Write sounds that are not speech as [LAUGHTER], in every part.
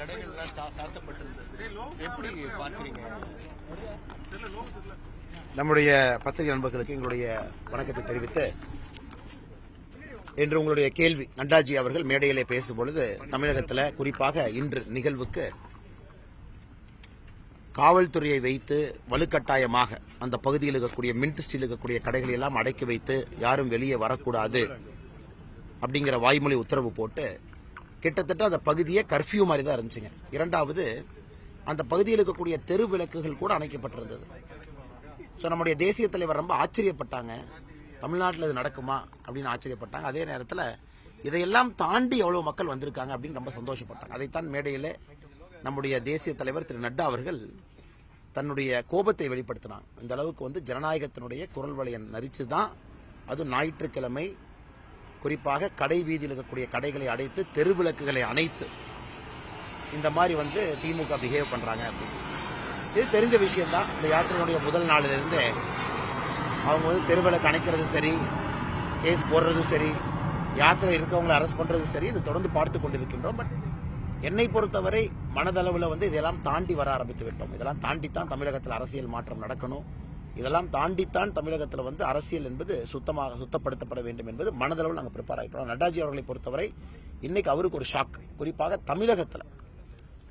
கடைகள்லாம் சாத்தப்பட்டிருந்தது. எப்படி பார்க்குறீங்க? நம்முடைய பத்திரிகை நண்பர்களுக்கு எங்களுடைய வணக்கத்தை தெரிவித்து என்று உங்களுடைய கேள்வி நண்டாஜி அவர்கள் மேடையிலே பேசும்பொழுது தமிழகத்தில் குறிப்பாக இன்று நிகழ்வுக்கு காவல்துறையை வைத்து வலுக்கட்டாயமாக அந்த பகுதியில் இருக்கக்கூடிய மின்ட் ஸ்டீல் இருக்கக்கூடிய கடைகளை எல்லாம் அடக்கி வைத்து யாரும் வெளியே வரக்கூடாது அப்படிங்கிற வாய்மொழி உத்தரவு போட்டு கிட்டத்தட்ட அந்த பகுதியே கர்ஃபியூ மாதிரி தான் இருந்துச்சுங்க. இரண்டாவது அந்த பகுதியில் இருக்கக்கூடிய தெரு விளக்குகள் கூட அணைக்கப்பட்டிருந்தது. ஸோ நம்முடைய தேசிய தலைவர் ரொம்ப ஆச்சரியப்பட்டாங்க. தமிழ்நாட்டில் இது நடக்குமா அப்படின்னு ஆச்சரியப்பட்டாங்க. அதே நேரத்தில் இதையெல்லாம் தாண்டி எவ்வளோ மக்கள் வந்திருக்காங்க அப்படின்னு ரொம்ப சந்தோஷப்பட்டாங்க. அதைத்தான் மேடையில் நம்முடைய தேசிய தலைவர் திரு நட்டா அவர்கள் தன்னுடைய கோபத்தை வெளிப்படுத்தினாங்க. இந்த அளவுக்கு வந்து ஜனநாயகத்தினுடைய குரல் வலையை நரிச்சு தான் அது ஞாயிற்றுக்கிழமை குறிப்பாக கடை வீதியில் இருக்கக்கூடிய கடைகளை அடைத்து தெருவிளக்குகளை அணைத்து இந்த மாதிரி வந்து திமுக பிஹேவ் பண்ணுறாங்க அப்படின்னு. இது தெரிஞ்ச விஷயம்தான். இந்த யாத்திரையினுடைய முதல் நாளிலிருந்தே அவங்க வந்து தெருவிளக்கு அணைக்கிறதும் சரி கேஸ் போடுறதும் சரி யாத்திரை இருக்கவங்களை அரெஸ்ட் பண்ணுறதும் சரி இது தொடர்ந்து பார்த்து கொண்டிருக்கின்றோம். பட் என்னை பொறுத்தவரை மனதளவில் வந்து இதெல்லாம் தாண்டி வர ஆரம்பித்து விட்டோம். இதெல்லாம் தாண்டி தான் தமிழகத்தில் அரசியல் மாற்றம் நடக்கணும். இதெல்லாம் தாண்டித்தான் தமிழகத்தில் வந்து அரசியல் என்பது சுத்தமாக சுத்தப்படுத்தப்பட வேண்டும் என்பது மனதளவில் நாங்கள் ப்ரிப்பேர் ஆகிட்டோம். நட்டாஜி அவர்களை பொறுத்தவரை இன்னைக்கு அவருக்கு ஒரு ஷாக் குறிப்பாக தமிழகத்தில்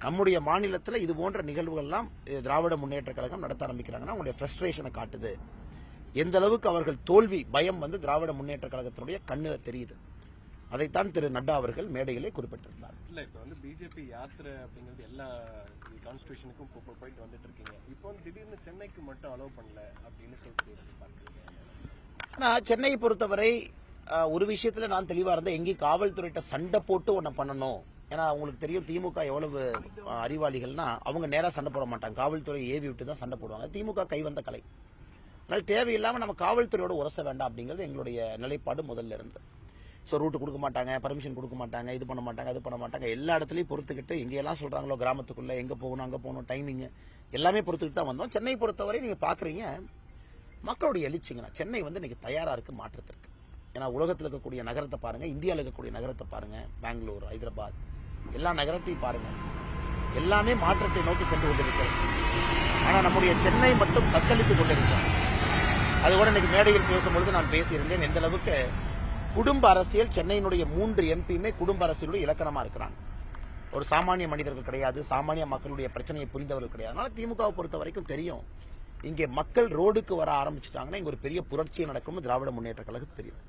நம்முடைய மாநிலத்தில் இது போன்ற நிகழ்வுகள்லாம் திராவிட முன்னேற்ற கழகம் நடத்த ஆரம்பிக்கிறாங்கன்னா அவங்களுடைய ஃப்ரஸ்ட்ரேஷனை காட்டுது. எந்த அளவுக்கு அவர்கள் தோல்வி பயம் வந்து திராவிட முன்னேற்ற கழகத்தினுடைய கண்ணில் தெரியுது. அதைத்தான் திரு நட்டா அவர்கள் மேடையிலே குறிப்பிட்டிருந்தார். இல்ல இப்ப வந்து பிஜேபி யாத்திரை அப்படிங்கிறது எல்லா கான்ஸ்டியூஷனுக்கும் போயிட்டு வந்துட்டு இருக்கீங்க இப்போ திடீர்னு சென்னைக்கு மட்டும் அலோவ் பண்ணல அப்படின்னு சொல்லிட்டு ஆனா சென்னையை பொறுத்தவரை ஒரு விஷயத்துல நான் தெளிவா இருந்தேன். எங்கேயும் காவல்துறையிட்ட சண்டை போட்டு ஒன்ன பண்ணணும். ஏன்னா அவங்களுக்கு தெரியும் திமுக எவ்வளவு அறிவாளிகள்னா அவங்க நேரா சண்டை போட மாட்டாங்க. காவல்துறை ஏவி விட்டு தான் சண்டை போடுவாங்க. திமுக கை வந்த கலை. அதனால தேவையில்லாம நம்ம காவல்துறையோட உரச வேண்டாம் அப்படிங்கிறது எங்களுடைய நிலைப்பாடு முதல்ல இருந்து. ஸோ ரூட்டு கொடுக்க மாட்டாங்க பர்மிஷன் கொடுக்க மாட்டாங்க இது பண்ண மாட்டாங்க அது பண்ண மாட்டாங்க. எல்லா இடத்துலையும் பொறுத்துக்கிட்டு இங்கே எல்லாம் சொல்கிறாங்களோ கிராமத்துக்குள்ளே எங்கே போகணும் அங்கே போகணும் டைமிங்கு எல்லாமே பொறுத்துக்கிட்டு தான் வந்தோம். சென்னை பொறுத்தவரை நீங்கள் பார்க்குறீங்க மக்களுடைய எழுச்சிங்கண்ணா சென்னை வந்து இன்றைக்கி தயாராக இருக்குது மாற்றத்திற்கு ஏன்னா உலகத்தில் இருக்கக்கூடிய நகரத்தை பாருங்கள் இந்தியாவில் இருக்கக்கூடிய நகரத்தை பாருங்கள் பெங்களூர் ஹைதராபாத் எல்லா நகரத்தையும் பாருங்கள் எல்லாமே மாற்றத்தை நோக்கி சென்று கொண்டிருக்கிறது. ஆனால் நம்முடைய சென்னை மட்டும் தத்தளித்து கொண்டிருக்கிறோம் அது கூட இன்னைக்கு மேடையில் பேசும்பொழுது நான் பேசியிருந்தேன் எந்த அளவுக்கு குடும்ப அரசியல் சென்னையினுடைய மூன்று எம்பியுமே குடும்ப அரசியலுடைய இலக்கணமா இருக்கிறாங்க. ஒரு சாமானிய மனிதர்கள் கிடையாது சாமானிய மக்களுடைய பிரச்சனையை புரிந்தவர்கள் கிடையாது. அதனால திமுகவை பொறுத்த வரைக்கும் தெரியும் இங்கே மக்கள் ரோடுக்கு வர ஆரம்பிச்சிட்டாங்கன்னா இங்க ஒரு பெரிய புரட்சி நடக்கும்னு திராவிட முன்னேற்ற கழகத்துக்கு தெரியும்.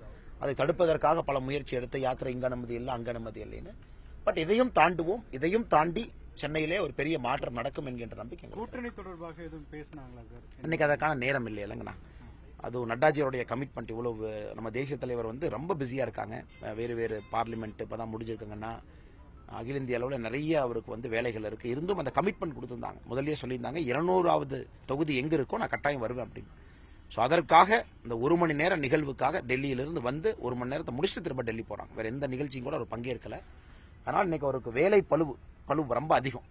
அதை தடுப்பதற்காக பல முயற்சி எடுத்து யாத்திரை இங்க அனுமதி இல்லை அங்க அனுமதி இல்லைன்னு. பட் இதையும் தாண்டுவோம் இதையும் தாண்டி சென்னையிலே ஒரு பெரிய மாற்றம் நடக்கும் என்கின்ற நம்பிக்கை. கூட்டணி தொடர்பாக எதுவும் பேசினாங்களா சார்? இன்னைக்கு அதற்கான நேரம் இல்லை இல்லைங்கண்ணா. அதுவும் நட்டாஜியோடைய கமிட்மெண்ட் இவ்வளோ நம்ம தேசிய தலைவர் வந்து ரொம்ப பிஸியாக இருக்காங்க. வேறு வேறு பார்லிமெண்ட் இப்போ தான் முடிஞ்சிருக்காங்கன்னா அகில இந்திய அளவில் நிறைய அவருக்கு வந்து வேலைகள் இருக்குது இருந்தும் அந்த கமிட்மெண்ட் கொடுத்துருந்தாங்க. முதல்லயே சொல்லியிருந்தாங்க இருநூறாவது தொகுதி எங்கே இருக்கோ நான் கட்டாயம் வருவேன் அப்படின்னு. ஸோ அதற்காக இந்த ஒரு மணி நேர நிகழ்வுக்காக டெல்லியிலிருந்து வந்து ஒரு மணி நேரத்தை முடிச்சுட்டு திரும்ப டெல்லி போகிறாங்க வேறு எந்த நிகழ்ச்சியும் கூட அவர் பங்கேற்கலை. ஆனால் இன்றைக்கி அவருக்கு வேலை பழுவு பழுவு ரொம்ப அதிகம்.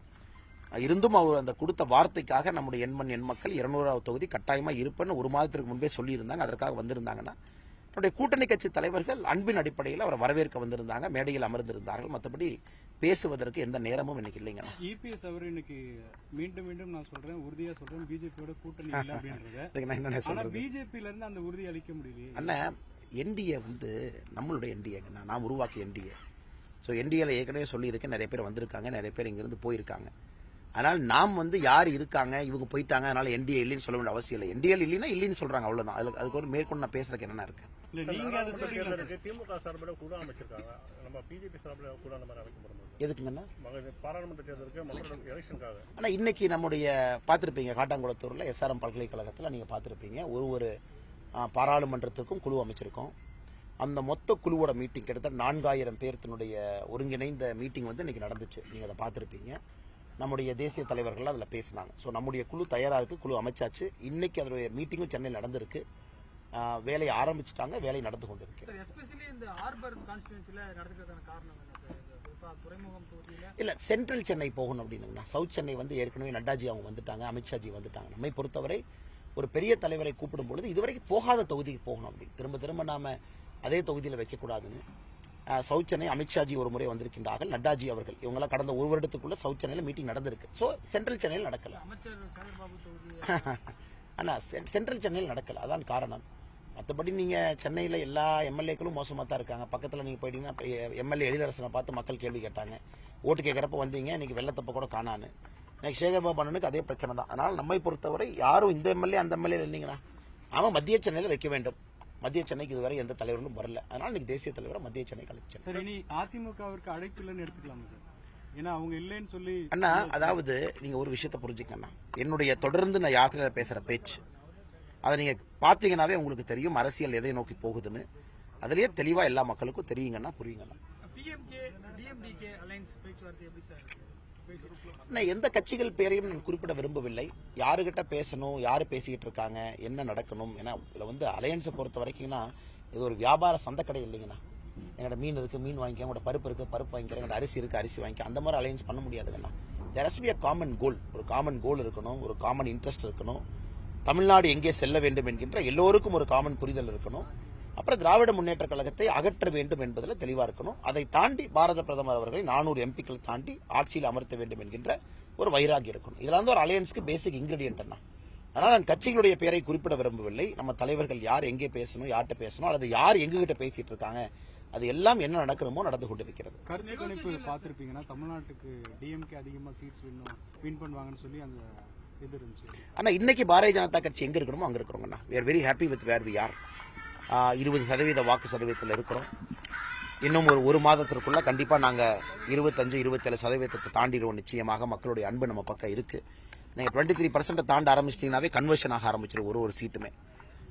இருந்தும் அவர் அந்த கொடுத்த வார்த்தைக்காக நம்முடைய எண்மண் எண் மக்கள் இருநூறாவது தொகுதி கட்டாயமா இருப்பேன்னு ஒரு மாதத்திற்கு முன்பே சொல்லியிருந்தாங்க. அதற்காக வந்திருந்தாங்கன்னா நம்முடைய கூட்டணி கட்சி தலைவர்கள் அன்பின் அடிப்படையில் அவரை வரவேற்க வந்திருந்தாங்க மேடையில் அமர்ந்திருந்தார்கள். மற்றபடி பேசுவதற்கு எந்த நேரமும் இன்னைக்கு இல்லைங்க. இபிஎஸ் அவர் இன்னைக்கு மீண்டும் மீண்டும் நான் சொல்றேன் உறுதியா சொல்றேன் பிஜேபியோட கூட்டணி இல்லை அப்படின்றத. [LAUGHS] பிஜேபியில இருந்து அந்த உறுதி அளிக்க முடியலையே. அண்ணன் என்டிஏ வந்து நம்மளுடைய என்டிஏங்க நான் உருவாக்கிய என்டிஏ. ஸோ என்டிஏல ஏற்கனவே சொல்லியிருக்கேன் நிறைய பேர் வந்திருக்காங்க நிறைய பேர் இங்கிருந்து போயிருக்காங்க. அதனால் நாம் வந்து யார் இருக்காங்க இவங்க போயிட்டாங்க அதனால என்டிஏ இல்லைன்னு சொல்ல வேண்டிய அவசியம் இல்லை. என்டிஏ இல்லைன்னா இல்லைன்னு சொல்றாங்க அவ்வளவுதான். அதுக்கு அதுக்கு ஒரு மேற்கொண்டு நான் பேசுறதுக்கு என்ன இருக்கு? திமுக சார்பில் குழு அமைச்சிருக்காங்க. நம்ம பிஜேபி சார்பில் குழு அந்த மாதிரி எதுக்குங்கண்ணா? பாராளுமன்ற தேர்தலுக்கு எலெக்ஷனுக்காக இன்னைக்கு நம்முடைய பார்த்திருப்பீங்க காட்டாங்குளத்தூர்ல எஸ்ஆர்எம் பல்கலைக்கழகத்துல நீங்க பார்த்திருப்பீங்க ஒரு ஒரு பாராளுமன்றத்திற்கும் குழு அமைச்சிருக்கோம். அந்த மொத்த குழுவோட மீட்டிங் கிட்டத்தட்ட நான்காயிரம் பேர்த்தினுடைய ஒருங்கிணைந்த மீட்டிங் வந்து இன்னைக்கு நடந்துச்சு. நீங்க அதை பார்த்திருப்பீங்க. நம்முடைய தேசிய தலைவர்கள் அதில் பேசினாங்க. ஸோ நம்முடைய குழு தயாரா இருக்கு. குழு அமைச்சாச்சு. இன்னைக்கு அதனுடைய மீட்டிங்கும் சென்னையில் நடந்திருக்கு. வேலையை ஆரம்பிச்சிட்டாங்க. வேலை நடந்து துறைமுகம் தொகுதியில? இல்ல சென்ட்ரல் சென்னை போகணும் அப்படின்னா சவுத் சென்னை வந்து ஏற்கனவே நட்டாஜி அவங்க வந்துட்டாங்க அமித்ஷாஜி வந்துட்டாங்க. நம்மை பொறுத்தவரை ஒரு பெரிய தலைவரை கூப்பிடும் பொழுது இதுவரைக்கும் போகாத தொகுதிக்கு போகணும் அப்படி திரும்ப திரும்ப நாம அதே தொகுதியில் வைக்கக்கூடாதுன்னு அஹ், அமித்ஷாஜி ஒரு முறை வந்திருக்கின்றார்கள். நட்டாஜி அவர்கள். இவங்கெல்லாம் கடந்த ஒரு வருடத்துக்குள்ள சவுத் சென்னையில் மீட்டிங் நடந்திருக்கு. ஸோ சென்ட்ரல் சென்னையில் நடக்கல. [LAUGHS] அண்ணா சென்ட்ரல் சென்னையில் நடக்கல. அதான் காரணம். மற்றபடி நீங்க சென்னையில் எல்லா எம்எல்ஏக்களும் மோசமாக தான் இருக்காங்க. பக்கத்தில் நீங்க போயிட்டீங்கன்னா எம்எல்ஏ எழிலரசனை பார்த்து மக்கள் கேள்வி கேட்டாங்க. ஓட்டு கேட்குறப்ப வந்தீங்க இன்னைக்கு வெள்ளத்தப்ப கூட காணான்னு. இன்னைக்கு சேகர்பாபு அண்ணனுக்கு அதே பிரச்சனை தான். அதனால் நம்மை பொறுத்தவரை யாரும் இந்த எம்எல்ஏ அந்த எம்எல்ஏ இல்லைங்களா? அவன் மத்திய சென்னையில் வைக்க வேண்டும். மத்திய சென்னைக்கு இதுவரை எந்த தலைவர்களும் வரல. அதனால் இன்னைக்கு தேசிய தலைவரை மத்திய சென்னை கழிச்சேன் சார் இனி அதிமுகவிற்கு அழைப்பு இல்லைன்னு எடுத்துக்கலாமா சார்? ஏன்னா அவங்க இல்லைன்னு சொல்லி அண்ணா அதாவது நீங்க ஒரு விஷயத்த புரிஞ்சுக்கண்ணா என்னுடைய தொடர்ந்து நான் யாத்திரையில பேசுற பேச்சு அதை நீங்க பாத்தீங்கன்னாவே உங்களுக்கு தெரியும் அரசியல் எதை நோக்கி போகுதுன்னு. அதுலயே தெளிவா எல்லா மக்களுக்கும் தெரியுங்கன்னா புரியுங்கண்ணா. நான் எந்த கட்சிகள் பேரையும் நான் குறிப்பிட விரும்பவில்லை. யாருகிட்ட பேசணும் யார் பேசிக்கிட்டு இருக்காங்க என்ன நடக்கணும் ஏன்னா இதில் வந்து அலையன்ஸை பொறுத்த வரைக்கும்னா இது ஒரு வியாபார சந்தைக்கடை இல்லைங்கண்ணா. எங்களோட மீன் இருக்குது மீன் வாங்கிக்க எங்களோட பருப்பு இருக்குது பருப்பு வாங்கிக்கிறேன் எங்களோட அரிசி இருக்குது அரிசி வாங்கிக்க. அந்த மாதிரி அலையன்ஸ் பண்ண முடியாதுங்கண்ணா. There be a common goal ஒரு காமன் கோல் இருக்கணும் ஒரு காமன் இன்ட்ரெஸ்ட் இருக்கணும். தமிழ்நாடு எங்கே செல்ல வேண்டும் என்கின்ற எல்லோருக்கும் ஒரு காமன் புரிதல் இருக்கணும். அப்புறம் திராவிட முன்னேற்ற கழகத்தை அகற்ற வேண்டும் என்பதில் தெளிவா இருக்கணும். அதை தாண்டி பாரத பிரதமர் அவர்களை நானூறு எம்பிக்கள் தாண்டி ஆட்சியில் அமர்த்த வேண்டும் என்கின்ற ஒரு வைராகி இருக்கணும். இதெல்லாம் வந்து ஒரு அலையன்ஸ்க்கு பேசிக் இன்கிரீடியன்ட் அண்ணா அதனால் நான் கட்சிகளுடைய பெயரை குறிப்பிட விரும்பவில்லை. நம்ம தலைவர்கள் யார் எங்கே பேசணும் யார்கிட்ட பேசணும் அல்லது யார் எங்ககிட்ட பேசிட்டு இருக்காங்க அது எல்லாம் என்ன நடக்கணுமோ நடந்து கொண்டிருக்கிறது. கருத்து கணிப்பு பார்த்துருப்பீங்கன்னா தமிழ்நாட்டுக்கு டிஎம்கே அதிகமாக சீட்ஸ் வின்னும் வின் பண்ணுவாங்கன்னு சொல்லி அந்த இது இருந்துச்சு. ஆனா இன்னைக்கு பாரதிய ஜனதா கட்சி எங்க இருக்கணுமோ அங்க இருக்கிறோங்கண்ணா we are very happy with where we are இருபது சதவீத வாக்கு சதவீதத்தில் இருக்கிறோம். இன்னும் ஒரு ஒரு மாதத்திற்குள்ள கண்டிப்பாக நாங்கள் இருபத்தஞ்சு இருபத்தேழு சதவீதத்தை தாண்டிடுவோம் நிச்சயமாக. மக்களுடைய அன்பு நம்ம பக்கம் இருக்குது நீங்கள் டுவெண்ட்டி த்ரீ பர்சன்ட் தாண்ட ஆரம்பிச்சிட்டிங்கனாவே கன்வர்ஷன் ஆக ஆரம்பிச்சிடும் ஒரு ஒரு சீட்டுமே.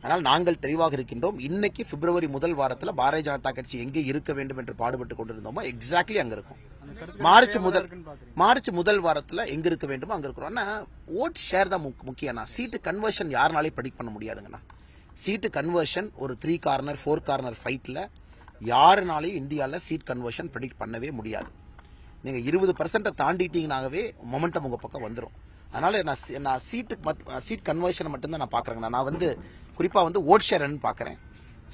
ஆனால் நாங்கள் தெளிவாக இருக்கின்றோம். இன்னைக்கு பிப்ரவரி முதல் வாரத்தில் பாரதிய ஜனதா கட்சி எங்கே இருக்க வேண்டும் என்று பாடுபட்டு கொண்டிருந்தோமோ எக்ஸாக்ட்லி அங்கே இருக்கும். மார்ச் முதல் மார்ச் முதல் வாரத்தில் எங்க இருக்க வேண்டுமோ அங்க இருக்கிறோம். ஆனால் ஓட் ஷேர் தான் முக்- சீட்டு கன்வர்ஷன் யாருனாலே ப்ரெடிக்ட் பண்ண முடியாதுங்கண்ணா. சீட்டு கன்வர்ஷன் ஒரு த்ரீ கார்னர் ஃபோர் கார்னர் ஃபைட்டில் யாருனாலையும் இந்தியாவில் சீட் கன்வர்ஷன் ப்ரெடிக்ட் பண்ணவே முடியாது. நீங்கள் இருபது பர்சன்ட்டை தாண்டிட்டீங்கனாகவே மொமெண்டம் உங்கள் பக்கம் வந்துடும் அதனால் நான் சி- நான் சீட்டு சீட் கன்வர்ஷனை மட்டும்தான் நான் பார்க்குறேங்கண்ணா நான் வந்து குறிப்பாக வந்து ஓட் ஷேர்னு பார்க்குறேன்.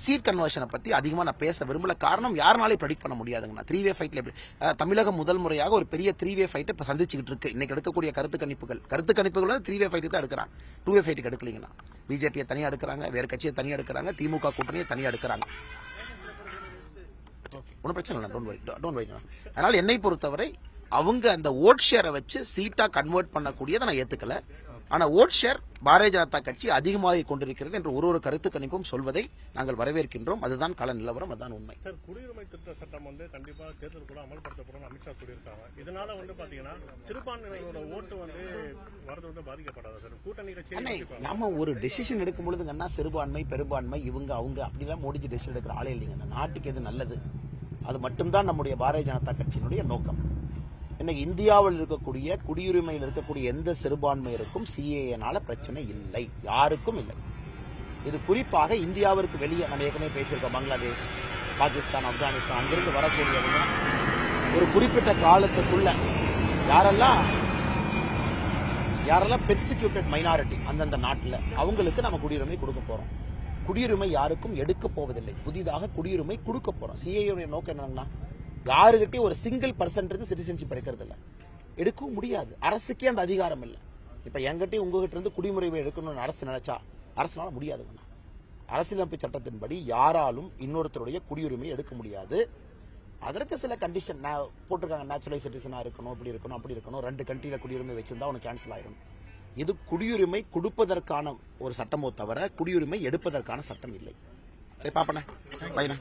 சீட் கன்வர்ஷனை பற்றி அதிகமாக நான் பேச விரும்பல. காரணம் யாருனாலே ப்ரெடிக்ட் பண்ண முடியாதுங்கண்ணா. த்ரீ வே ஃபைட்டில் எப்படி தமிழகம் முதல் முறையாக ஒரு பெரிய த்ரீ வே ஃபைட்டை இப்போ சந்திச்சுக்கிட்டு இருக்கு. இன்னைக்கு எடுக்கக்கூடிய கருத்து கணிப்புகள். கருத்து கணிப்புகள் வந்து த்ரீ வே ஃபைட்டுக்கு தான் எடுக்கிறாங்க. டூ வே ஃபைட்டுக்கு எடுக்கலீங்கண்ணா பிஜேபியை தனியாக எடுக்கிறாங்க வேறு கட்சியை தனியாக எடுக்கிறாங்க திமுக கூட்டணியை தனியாக எடுக்கிறாங்க. ஒன்றும் பிரச்சனை இல்லை டோன்ட் வரி டோன்ட் வரி அதனால் என்னை பொறுத்தவரை அவங்க அந்த ஓட் ஷேரை வச்சு சீட்டாக கன்வெர்ட் பண்ணக்கூடியதை நான் ஏற்றுக்கல ஆனால் ஓட் ஷேர் பாரதிய ஜனதா கட்சி அதிகமாகி கொண்டிருக்கிறது என்று ஒரு ஒரு கருத்து கணிப்பும் சொல்வதை நாங்கள் வரவேற்கின்றோம். அதுதான் கள நிலவரம் அதுதான் உண்மை. சார் குடியுரிமை திருத்த சட்டம் வந்து கண்டிப்பா தேர்தல் கூட அமல்படுத்தப்படும் அமித்ஷா சொல்லியிருக்காங்க இதனால வந்து பாத்தீங்கன்னா சிறுபான்மையினரோட ஓட்டு வந்து வரது வந்து பாதிக்கப்படாது சார்? கூட்டணி கட்சி நம்ம ஒரு டெசிஷன் எடுக்கும் பொழுதுங்கன்னா சிறுபான்மை பெரும்பான்மை இவங்க அவங்க அப்படிலாம் மோடிச்சு டெசிஷன் எடுக்கிற ஆளே இல்லைங்க. நாட்டுக்கு எது நல்லது? அது மட்டும்தான் நம்முடைய பாரதிய ஜனதா கட்சியினுடைய நோக்கம். இன்னைக்கு இந்தியாவில் இருக்கக்கூடிய குடியுரிமையில் இருக்கக்கூடிய எந்த சிறுபான்மையருக்கும் சிஏஏனால பிரச்சனை இல்லை. யாருக்கும் இல்லை. இது குறிப்பாக இந்தியாவிற்கு வெளியே நம்ம ஏற்கனவே பேசியிருக்கோம் பங்களாதேஷ் பாகிஸ்தான் ஆப்கானிஸ்தான் அங்கிருந்து வரக்கூடியவங்க ஒரு குறிப்பிட்ட காலத்துக்குள்ள யாரெல்லாம் யாரெல்லாம் பெர்சிக்யூட்டட் மைனாரிட்டி அந்தந்த நாட்டில் அவங்களுக்கு நம்ம குடியுரிமை கொடுக்க போறோம். குடியுரிமை யாருக்கும் எடுக்க போவதில்லை. புதிதாக குடியுரிமை கொடுக்க போறோம். சிஏயுடைய நோக்கம் என்னன்னா யாருகிட்டயும் ஒரு சிங்கிள் பர்சன்ட் சிட்டிசன்ஷிப் எடுக்கிறது இல்லை எடுக்கவும் முடியாது. அரசுக்கே அந்த அதிகாரம் இல்லை. இப்போ என்கிட்டயும் உங்ககிட்ட இருந்து குடிமுறைவை எடுக்கணும்னு அரசு நினைச்சா அரசுனால முடியாதுங்கண்ணா அரசியலமைப்பு சட்டத்தின்படி யாராலும் இன்னொருத்தருடைய குடியுரிமை எடுக்க முடியாது. அதற்கு சில கண்டிஷன் நான் போட்டிருக்காங்க நேச்சுரல் சிட்டிசனா இருக்கணும் இப்படி இருக்கணும் அப்படி இருக்கணும். ரெண்டு கண்ட்ரியில குடியுரிமை வச்சிருந்தா உனக்கு கேன்சல் ஆயிடும் இது குடியுரிமை கொடுப்பதற்கான ஒரு சட்டமோ தவிர குடியுரிமை எடுப்பதற்கான சட்டம் இல்லை. சரி பாப்பண்ணே. பையனா